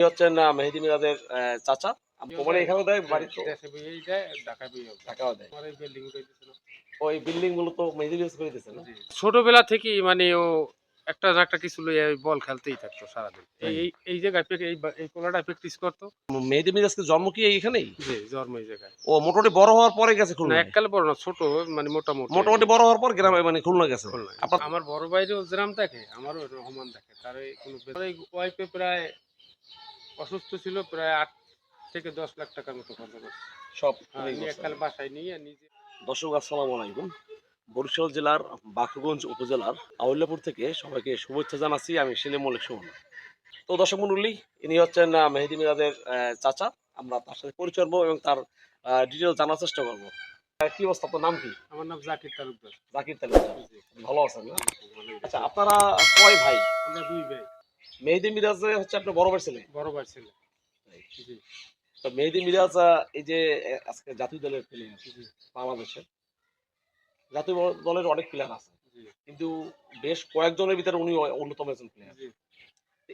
হচ্ছেন মেহেদি মিরাজের চাচা। মানে এখানেও দেয় বাড়িতে দেশে বইয়েই যায় ঢাকা বইয়েও যায়। দেয় বিল্ডিং ওই বিল্ডিং মূলত মেহেদি মিরাজ করে দিয়েছে না? ছোটবেলা থেকেই মানে ও একটা না একটা কিছু লইয়া বল খেলতেই থাকতো সারাদিন। এই এই- জায়গায় এই এই কোলাটা প্র্যাকটিস করতো। মেহেদি মিরাজকে জন্ম কি এইখানেই? জি জন্ম এই জায়গায়। ও মোটামুটি বড় হওয়ার পরে গেছে না খুলনা এককালে বড় না ছোট মানে মোটামুটি। মোটামুটি বড় হওয়ার পর গ্রামে মানে খুলনা গেছে। আমার বড় ভাইরও গ্রাম দেখে আমারও রহমান দেখে তার কোনো ওয়াইফে প্রায় অসুস্থ ছিল প্রায় আট থেকে দশ লাখ টাকার মতো খরচ করছে সব হ্যাঁ। এককাল বাসায় নিয়ে নিজে দর্শক আসসালামু আলাইকুম। বরিশাল জেলার বাকুগঞ্জ উপজেলার আউল্লাপুর থেকে সবাইকে শুভেচ্ছা জানাচ্ছি। আমি সেলিম মল্লিক সুমন। তো দর্শক মন্ডলী ইনি হচ্ছেন মেহেদি মিরাজের চাচা। আমরা তার সাথে পরিচয় করব এবং তার ডিটেল জানার চেষ্টা করব। কি অবস্থা? আপনার নাম কি? আমার নাম জাকির তালুকদার। জাকির তালুকদার। ভালো আছেন আচ্ছা আপনারা কয় ভাই? আমরা দুই ভাই। মেহেদি মিরাজ হচ্ছে আপনার বড় ভাই ছেলে? বড় ভাই ছেলে। তো মেহেদি মিরাজ এই যে আজকে জাতীয় দলের প্লেয়ার বাংলাদেশের জাতীয় দলের অনেক প্লেয়ার আছে। কিন্তু বেশ কয়েকজনের ভিতরে উনি অন্যতম একজন প্লেয়ার।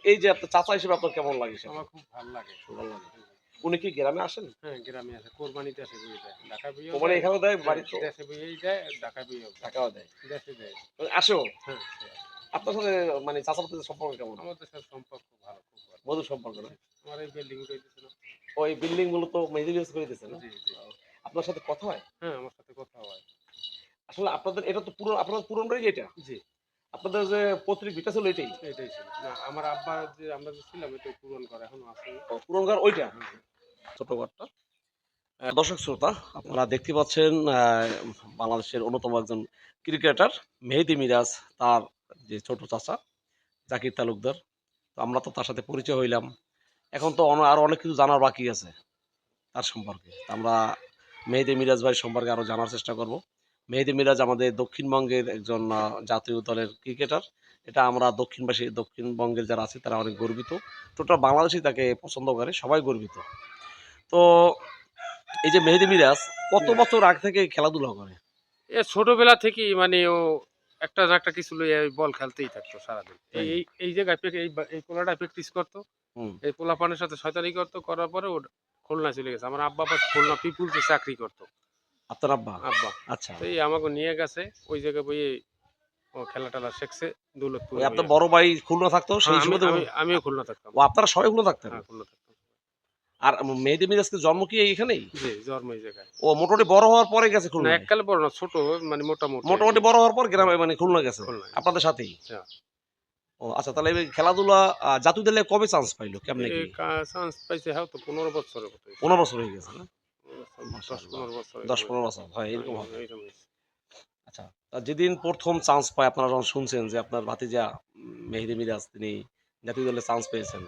এই যে আপনার চাচা হিসেবে আপনার কেমন লাগে আমার খুব ভালো লাগে। ভালো লাগে। উনি কি গ্রামে আসেন? হ্যাঁ গ্রামে আছে কোরবানিতে আসে বইয়ে যায় ঢাকা বইয়েও মানে এখানেও দেয় বাড়িতে দেশে বইয়েই যায় ঢাকা যায়। টাকাও দেয়। দেশে দেয়। মানে আসেও? হ্যাঁ আছে। আপনার সাথে মানে চাচার সম্পর্ক কেমন? আমাদের সাথে সম্পর্ক ভালো মধুর সম্পর্ক না? আমার এই বিল্ডিং উঠাইতেছিল ওই বিল্ডিং মূলত মেহেদি মিরাজ করে দিয়েছে না? আপনার সাথে কথা হয়? হ্যাঁ আমার সাথে কথা হয়। আসলে আপনাদের এটা তো পুরো আপনাদের পুরন বাড়ি এটা? জি। আপনাদের যে পৈতৃক ভিটা ছিল এটাই? এটাই ছিল। না আমার আব্বা যে আমরা যে ছিলাম এটা পূরণ করে এখনও আছে। পুরন ঘর ওইটা? হ্যাঁ, ছোট ঘরটা। দর্শক শ্রোতা আপনারা দেখতে পাচ্ছেন আহ, বাংলাদেশের অন্যতম একজন ক্রিকেটার মেহেদি মিরাজ তার যে ছোট চাচা জাকির তালুকদার। তো আমরা তো তার সাথে পরিচয় হইলাম। এখন তো অন- আরও অনেক কিছু জানার বাকি আছে তার সম্পর্কে। আমরা মেহেদি মিরাজ ভাই সম্পর্কে আরও জানার চেষ্টা করব। মেহেদি মিরাজ আমাদের দক্ষিণবঙ্গের একজন জাতীয় দলের ক্রিকেটার। এটা আমরা দক্ষিণবাসী দক্ষিণবঙ্গের যারা আছে তারা অনেক গর্বিত। টোটাল বাংলাদেশই তাকে পছন্দ করে সবাই গর্বিত। তো এই যে মেহেদি মিরাজ কত হুম। বছর আগে থেকে খেলাধুলা করে? এ ছোটবেলা থেকেই মানে ও একটা না একটা কিছু লইয়া বল খেলতেই থাকতো সারাদিন। এই এই- জায়গায় এই এই প্র্যাকটিস করতো। এই পোলাপানের সাথে শয়তানি করতো করার পরে ও খুলনা চলে গেছে। আমার আব্বা আবার খুলনা পিপুলসে চাকরি করতো। আপনার আব্বা? আব্বা। আচ্ছা। এই আমাকে নিয়ে গেছে ওই জায়গায় বই ও খেলা টেলা শিখছে দৌলতপুর আপনার বড় ভাই খুলনা থাকতো সেই হ্যাঁ, সময় আমি- আমিও খুলনা থাকতাম। ও আপনারা সবাই খুলনা থাকতেন? হ্যাঁ খুলনা থাকতাম। আর মেহেদি মিরাজকে জন্ম কি এইখানেই? জি জন্ম এই জায়গায়। ও মোটামুটি বড় হওয়ার পরে গেছে খুলনা? এককালে বড় না ছোট মানে মোটামুটি। মোটামুটি বড় হওয়ার পর গ্রামে মানে খুলনা গেছে? আপনাদের সাথেই? হ্যাঁ। ও আচ্ছা তাহলে খেলাধুলা জাতীয় দলে কবে চান্স পাইলো? কেমনে কি? চান্স পাইছে হ্যাঁ তো পনেরো বছরের পনেরো বছর হয়ে গেছে না? দশ পনেরো বছর বছর হয় এরকম হবে। এইরকম আচ্ছা যেদিন প্রথম চান্স পায় আপনারা যখন শুনছেন যে আপনার ভাতিজা মেহেদি মিরাজ তিনি জাতীয় দলে চান্স পেয়েছেন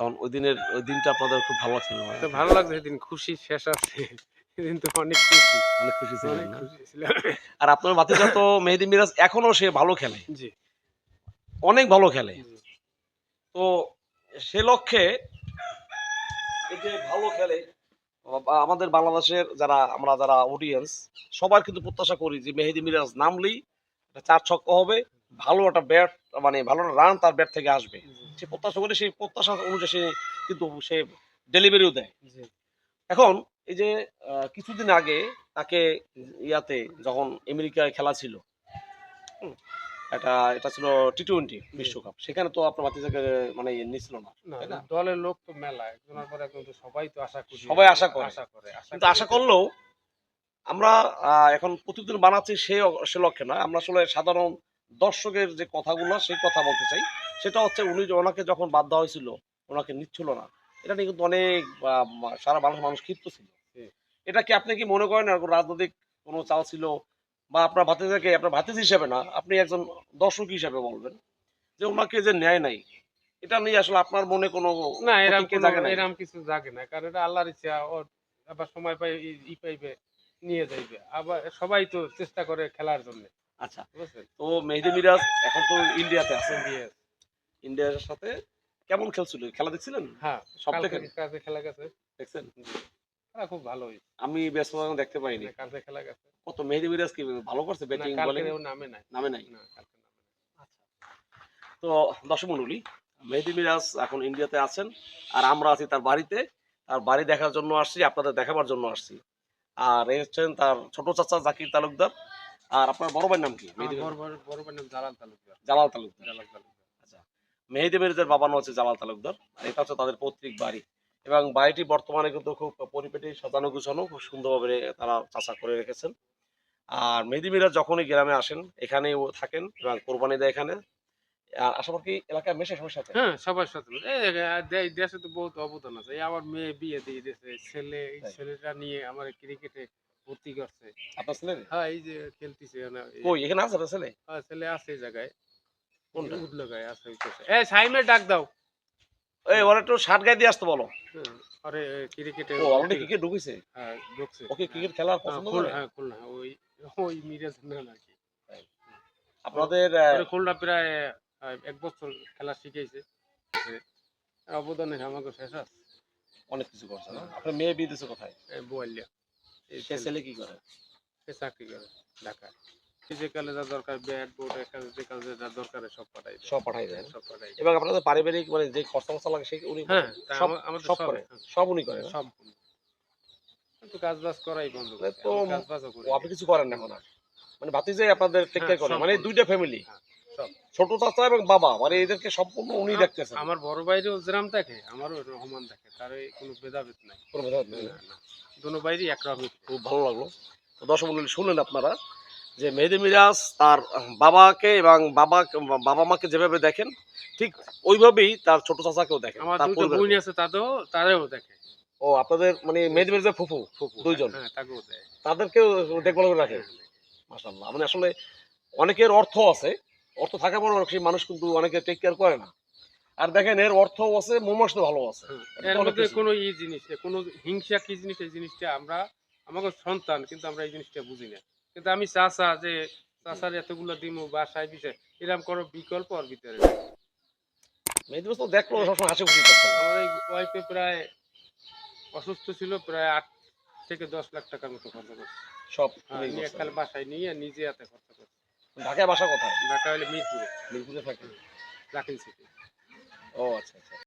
তখন ওই দিনের ওই দিনটা আপনাদের খুব ভালো লাগছিল তো ভালো লাগছে সেদিন খুশি শেষ আছে। সেদিন তো অনেক খুশি। অনেক খুশি ছিল আর আপনার ভাতিজা তো মেহেদি মিরাজ এখনও সে ভালো খেলে। জি। অনেক ভালো খেলে। তো সে লক্ষ্যে এই যে ভালো খেলে আমাদের বাংলাদেশের যারা আমরা যারা অডিয়েন্স সবার কিন্তু প্রত্যাশা করি যে মেহেদি মিরাজ নামলেই চার ছক্কা হবে। ভালো একটা ব্যাট মানে ভালো রান তার ব্যাট থেকে আসবে। সে প্রত্যাশা করে সেই প্রত্যাশা অনুযায়ী সে কিন্তু সে ডেলিভারিও দেয়। এখন এই যে কিছুদিন আগে তাকে ইয়াতে যখন আমেরিকায় খেলা ছিল এটা এটা ছিল টি টোয়েন্টি বিশ্বকাপ। সেখানে তো আপনার বাতিজাকে মানে ইয়ে নিছিল না না তাই না? দলের লোক তো মেলা একজনের পর একজন তো সবাই তো আশা করি সবাই আশা করে। আশা করে কিন্তু আশা করলেও আমরা এখন প্রতিদিন বানাচ্ছি সে সে লক্ষ্যে নয়। আমরা আসলে সাধারণ দর্শকের যে কথাগুলো সেই কথা বলতে চাই। সেটা হচ্ছে উনি ওনাকে যখন বাদ দেওয়া হয়েছিল ওনাকে নিচ্ছিল না। এটা নিয়ে কিন্তু অনেক সারা বাংলাদেশের মানুষ ক্ষিপ্ত ছিল। এটা কি আপনি কি মনে করেন রাজনৈতিক কোনো চাল ছিল? বা আপনার ভাতিজাকে আপনার ভাতিজ হিসেবে না আপনি একজন দর্শক হিসেবে বলবেন যে ওনাকে যে ন্যায় নাই? এটা নিয়ে আসলে আপনার মনে কোনো না এরকম? এরকম কিছু জাগে না কারণ এটা আল্লাহর ইচ্ছা ওর আবার সময় পাই ই পাইবে নিয়ে যাইবে। আবার সবাই তো চেষ্টা করে খেলার জন্য। আচ্ছা তো মেহেদি মিরাজ এখন তো ইন্ডিয়াতে আছে। ইন্ডিয়ার। সাথে কেমন খেলছিল? খেলা দেখছিলেন? হ্যাঁ সব খেলা গেছে। দেখছেন? খেলা খুব ভালো হয়েছে আমি ব্যস্ত দেখতে পাইনি। কালকে খেলা গেছে। কত মেহেদি মিরাজ কি ভালো করছে ব্যাটিং বলিং নামে নাই। নামে নাই? নামে নাই। তো দর্শক মন্ডলী মেহেদি মিরাজ এখন ইন্ডিয়াতে আছেন আর আমরা আছি তার বাড়িতে। তার বাড়ি দেখার জন্য আসছি আপনাদের দেখাবার জন্য আসছি। আর এই হচ্ছেন তার ছোট চাচা জাকির তালুকদার। আর আপনার বড় ভাইয়ের নাম কি? বড় ভাই- বড় ভাইয়ের নাম জালাল তালুকদার। জালাল তালুকদার। জালাল তালুকদার। মেহেদি মিরাজের বাবার নাম হচ্ছে জালাল তালুকদার আর এটা হচ্ছে তাদের পৈতৃক বাড়ি। এবং বাড়িটি বর্তমানে কিন্তু খুব পরিপেটি সাজানো গুছানো খুব সুন্দরভাবে তারা চাষা করে রেখেছেন। আর মেহেদি মিরাজ যখনই গ্রামে আসেন এখানেই ও থাকেন এবং কোরবানি দেয় এখানে। আর আশাবাদী এলাকায় মেশে সবার সাথে। হ্যাঁ সবার সাথে। এই দেশে তো বহুত অবদান আছে। আমার মেয়ে বিয়ে দিয়ে দিয়েছে ছেলে। ছেলেটা নিয়ে আমার ক্রিকেটে ভর্তি করছে। আপনার ছেলে? হ্যাঁ এই যে খেলতেছে কই এখানে আছে আপনার ছেলে? হ্যাঁ, ছেলে আছে এই জায়গায়। কোনটা? উঠল গায়ে আছে সাইমে ডাক দাও। এই ওরা একটু শার্ট গায়ে দিয়ে আসতে বলো। হ্যাঁ, আরে ক্রিকেটে ও অলরেডি ক্রিকেট ঢুকেছে? হ্যাঁ ঢুকছে। ওকে ক্রিকেট খেলা হ্যাঁ, পছন্দ করে হ্যাঁ খুলনা ওই ওই মিরাজ না নাকি আপনাদের খুলনা প্রায় এক বছর খেলা শিখেছে। অবদানের আমাকে শেষ আছে। অনেক কিছু করছে না? আপনার মেয়ে বিয়ে দিচ্ছে কোথায়? বোয়ালিয়া। ছেলে। কি করে? সে চাকরি করে ঢাকায়। যে কালে যা দরকার ব্যাট বোর্ড যে যা দরকার সব পাঠাই দেয়। সব পাঠাই দেন সব পাঠাই এবং আপনাদের পারিবারিক মানে যে খরচা লাগে সেই উনি হ্যাঁ সব আমাদের সব করে। হ্যাঁ, সব উনি করে সব কিন্তু কাজ বাজ করাই বন্ধ তাহলে তো কাজ বাজও করি আপনি কিছু করেন না এখন আর। মানে ভাতিজে আপনাদের টেক কেয়ার করে মানে দুইটা ফ্যামিলি। ছোট চাচা এবং বাবা মানে এদেরকে সম্পূর্ণ উনি দেখতেছেন। আমার বড় ভাইরও যেরাম দেখে আমারও রহমান দেখে তার কোনো ভেদাভেদ নাই। কোনো ভেদাভেদ নেই না। না, না। বাইরই একরকমই খুব ভালো লাগল। তো দর্শক মন্ডলী শুনলেন আপনারা যে মেহেদি মিরাজ তার বাবাকে এবং বাবা বাবা মাকে যেভাবে দেখেন ঠিক ওইভাবেই তার ছোট চাচাকেও দেখেন আমার দুটো বোন আছে তাদেরও তারেও দেখে। ও আপনাদের মানে মেহেদি মিরাজের ফুফু দুইজন? হ্যাঁ তাকেও দেয়। তাদেরকেও দেখভাল করে রাখে। হ্যাঁ, মাসাল্লাহ মানে আসলে অনেকের অর্থ আছে অর্থ থাকা পর সেই মানুষ কিন্তু অনেকে টেক কেয়ার করে না। আর দেখেন এর অর্থ আছে মোমাস তো ভালো আছে। হ্যাঁ। এর মধ্যে কোনো ই জিনিস কোনো হিংসা কি জিনিস এই জিনিসটা আমরা আমাকে সন্তান কিন্তু আমরা এই জিনিসটা বুঝি না। কিন্তু আমি চাষা যে চাষার এতগুলো দিমু বাসায় বিষয় এরকম কোনো বিকল্প ওর ভিতরে মিরাজ তো দেখল সবসময় হাসি খুশি আমার এই ওয়াইফে প্রায় অসুস্থ ছিল প্রায় আট থেকে দশ লাখ টাকার মতো খরচা করছে। সব হ্যাঁ। খালি বাসায় নিয়ে নিজে হাতে খরচা করছে। ঢাকায় বাসা কোথায়? ঢাকা হলে মিরপুরে। মিরপুরে থাকে। রাখিন সিটি। ও আচ্ছা আচ্ছা।